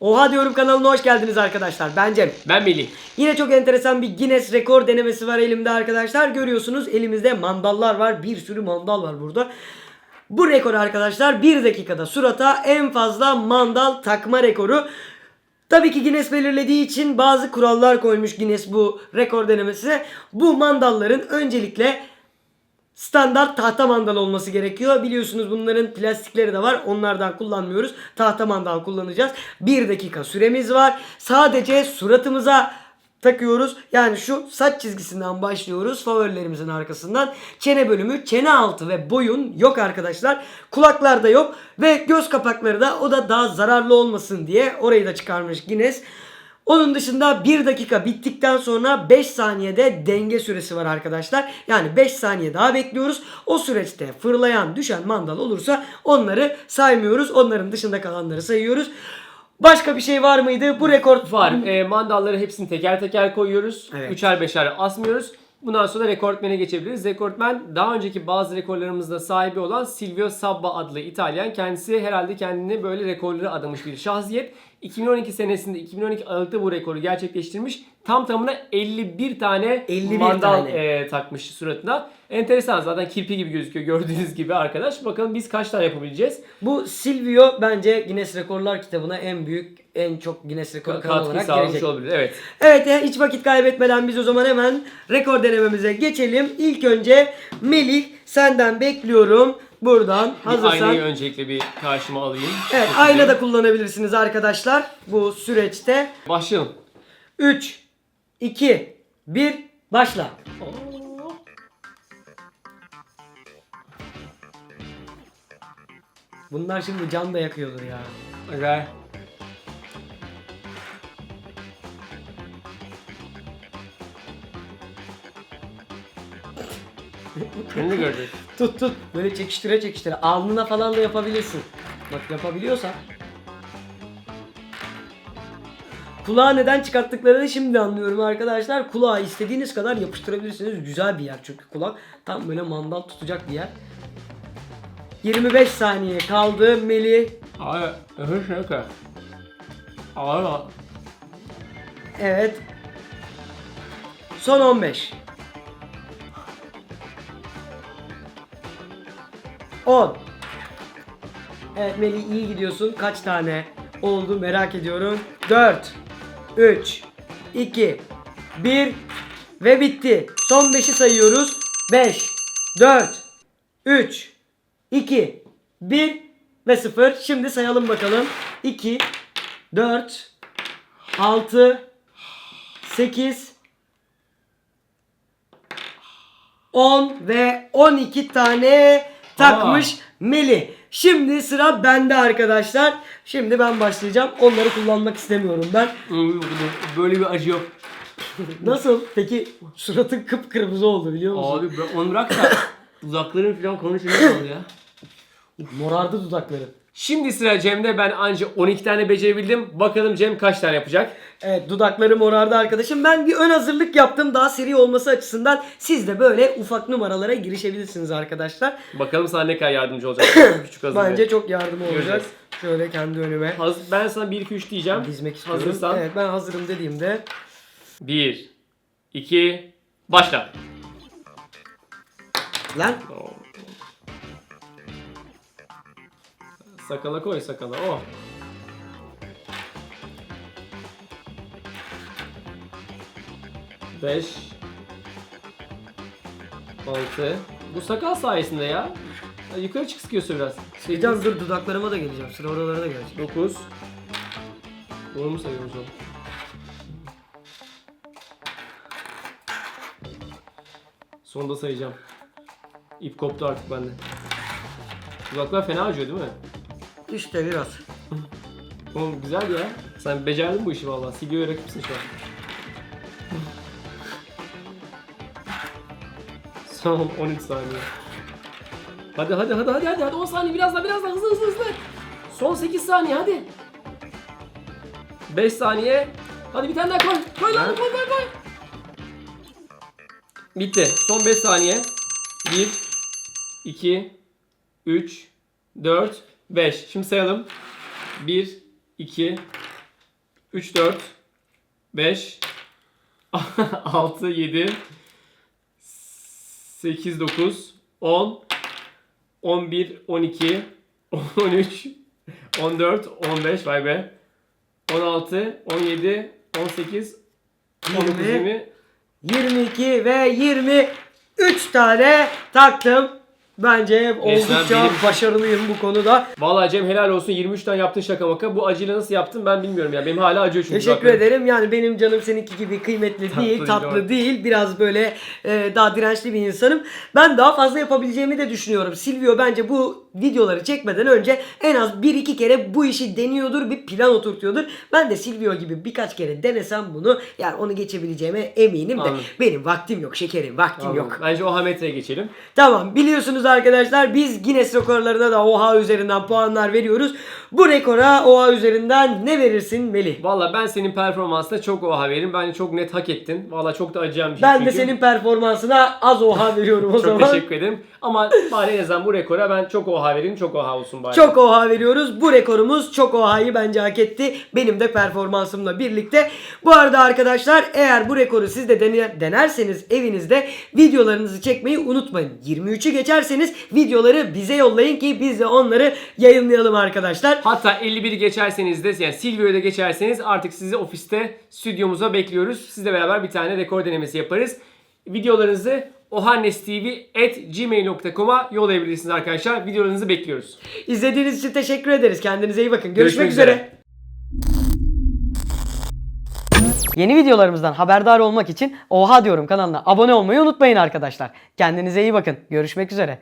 Oha diyorum kanalına hoş geldiniz arkadaşlar. Ben Cem. Ben Melih. Yine çok enteresan bir Guinness rekor denemesi var elimde arkadaşlar. Görüyorsunuz elimizde mandallar var. Bir sürü mandal var burada. Bu rekor arkadaşlar 1 dakikada surata en fazla mandal takma rekoru. Tabii ki Guinness belirlediği için bazı kurallar koymuş Guinness bu rekor denemesine. Bu mandalların öncelikle standart tahta mandal olması gerekiyor. Biliyorsunuz bunların plastikleri de var. Onlardan kullanmıyoruz. Tahta mandal kullanacağız. 1 dakika süremiz var. Sadece suratımıza takıyoruz. Yani şu saç çizgisinden başlıyoruz. Favorilerimizin arkasından. Çene bölümü, çene altı ve boyun yok arkadaşlar. Kulaklar da yok. Ve göz kapakları da o da daha zararlı olmasın diye orayı da çıkarmış Guinness. Onun dışında 1 dakika bittikten sonra 5 saniyede denge süresi var arkadaşlar. Yani 5 saniye daha bekliyoruz. O süreçte fırlayan düşen mandal olursa onları saymıyoruz. Onların dışında kalanları sayıyoruz. Başka bir şey var mıydı? Bu rekor Var. E, mandalları hepsini teker teker koyuyoruz. Evet. Üçer beşer asmıyoruz. Bundan sonra rekortmene geçebiliriz. Rekortmen daha önceki bazı rekorlarımızda sahibi olan Silvio Sabba adlı İtalyan. Kendisi herhalde kendini böyle rekorlara adamış bir şahsiyet. 2012 senesinde 2012 Aralık'ta bu rekoru gerçekleştirmiş. Tam tamına 51 tane 51 mandal tane. e, takmış suratına. Enteresan zaten kirpi gibi gözüküyor gördüğünüz gibi arkadaş. Bakalım biz kaç tane yapabileceğiz? Bu Silvio bence Guinness Rekorlar kitabına en büyük, en çok Guinness Rekor kanalı Katkı olarak sağlamış gelecek. olabilir. Evet. Evet hiç vakit kaybetmeden biz o zaman hemen rekor denememize geçelim. İlk önce Melih senden bekliyorum. Buradan Bir hazırsan. aynayı öncelikle bir karşıma alayım. Evet ayna da kullanabilirsiniz arkadaşlar bu süreçte. Başlayalım. 3, 2, 1 başla. Bunlar şimdi can da yakıyordur ya. Ver. Seni de gördük. Tut tut böyle çekiştire çekiştire alnına falan da yapabilirsin. Bak yapabiliyorsan. Kulağı neden çıkarttıklarını şimdi anlıyorum arkadaşlar. Kulağı istediğiniz kadar yapıştırabilirsiniz. Güzel bir yer çünkü kulak. Tam böyle mandal tutacak bir yer. 25 saniye kaldı. Melih. Abi, öbür şey yok Abi, Evet. Son 15. 10. Evet Melih iyi gidiyorsun. Kaç tane oldu merak ediyorum. 4 3 2 1 ve bitti. Son 5'i sayıyoruz. 5 4 3 2 1 ve 0. Şimdi sayalım bakalım. 2 4 6 8 10 ve 12 tane takmış Meli. Şimdi sıra bende arkadaşlar. Şimdi ben başlayacağım. Onları kullanmak istemiyorum ben. böyle bir acı yok. Nasıl? Peki suratın kıpkırmızı oldu biliyor musun? Abi bırak- onu bırak da dudakların falan konuşuyor ya. Morardı dudakları. Şimdi sıra Cem'de ben anca 12 tane becerebildim. Bakalım Cem kaç tane yapacak? Evet dudakları morardı arkadaşım. Ben bir ön hazırlık yaptım daha seri olması açısından. Siz de böyle ufak numaralara girişebilirsiniz arkadaşlar. Bakalım sana ne kadar yardımcı olacak. Küçük hazırlık. Bence çok yardım olacak. Göreceğiz. Şöyle kendi önüme Hazır, ben sana 1 2 3 diyeceğim. dizmek istiyorum. Hazırsan. Evet ben hazırım dediğimde 1 2 başla. lan Sakala koy sakala. Oh. Beş. Altı. Bu sakal sayesinde ya. Ya Yukarı çık sıkıyorsun biraz. Diyeceğim dur dudaklarıma da geleceğim. Sıra oralara da gelecek. 9 Doğru mu sayıyoruz onu? Sonda sayacağım. İp koptu artık bende. Dudaklar fena acıyor değil mi? İşte biraz. Oğlum güzel ya. Sen becerdin bu işi valla. Silio'ya rakipsin şu an. Son 13 saniye. Hadi hadi hadi hadi hadi hadi 10 saniye biraz daha biraz daha hızlı hızlı hızlı. Son 8 saniye hadi. 5 saniye. Hadi bir tane daha koy. Koy lan koy koy koy. Bitti. Son 5 saniye. 1 2 3 4 5. Şimdi sayalım. 1 2 3, 4, 5, 6, 7, 8, 9, 10, 11, 12, 13, 14, 15 vay be. 16, 17, 18, 19, 20. 22 ve 23 tane taktım. Bence oldukça benim- başarılıyım bu konuda. Vallahi Cem helal olsun 23 tane yaptın şaka maka. Bu acıyla nasıl yaptın ben bilmiyorum ya. Benim hala acıyor çünkü. Teşekkür dudaklarım. ederim. Yani benim canım seninki gibi kıymetli değil, tatlı doğru. değil. Biraz böyle e, daha dirençli bir insanım. Ben daha fazla yapabileceğimi de düşünüyorum. Silvio bence bu videoları çekmeden önce en az 1-2 kere bu işi deniyordur, bir plan oturtuyordur. Ben de Silvio gibi birkaç kere denesem bunu yani onu geçebileceğime eminim de Anladım. benim vaktim yok şekerim, vaktim Anladım. yok. Bence oha metreye geçelim. Tamam biliyorsunuz arkadaşlar biz Guinness rekorlarına da OHA üzerinden puanlar veriyoruz. Bu rekora OHA üzerinden ne verirsin Melih? Valla ben senin performansına çok oha veririm. Bence çok net hak ettin. Valla çok da acıyan bir şey Ben de çünkü. senin performansına az oha veriyorum o Çok zaman. teşekkür ederim. Ama bari en azından bu rekora ben çok oha vereyim. Çok oha olsun bari. Çok oha veriyoruz. Bu rekorumuz çok ohayı bence hak etti. Benim de performansımla birlikte. Bu arada arkadaşlar eğer bu rekoru siz de dene- denerseniz evinizde videolarınızı çekmeyi unutmayın. 23'ü geçerseniz videoları bize yollayın ki biz de onları yayınlayalım arkadaşlar. Hatta 51'i geçerseniz de yani Silvio'yu da geçerseniz artık sizi ofiste stüdyomuza bekliyoruz. Sizle beraber bir tane rekor denemesi yaparız. Videolarınızı ohannestv.gmail.com'a yollayabilirsiniz arkadaşlar. Videolarınızı bekliyoruz. İzlediğiniz için teşekkür ederiz. Kendinize iyi bakın. Görüşmek, Görüşmek üzere. üzere. Yeni videolarımızdan haberdar olmak için Oha diyorum kanalına abone olmayı unutmayın arkadaşlar. Kendinize iyi bakın. Görüşmek üzere.